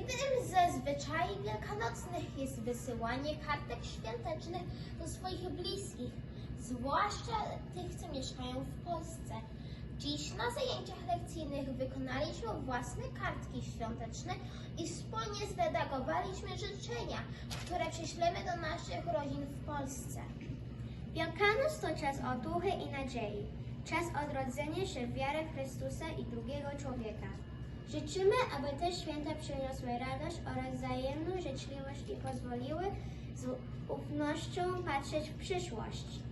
Jednym ze zwyczajów wielkanocnych jest wysyłanie kartek świątecznych do swoich bliskich, zwłaszcza tych, co mieszkają w Polsce. Dziś na zajęciach lekcyjnych wykonaliśmy własne kartki świąteczne i wspólnie zredagowaliśmy życzenia, które prześlemy do naszych rodzin w Polsce. Wielkanoc to czas otuchy i nadziei, czas odrodzenia się w wiarę Chrystusa i drugiego człowieka. Życzymy, aby te święta przyniosły radość oraz wzajemną życzliwość i pozwoliły z ufnością patrzeć w przyszłość.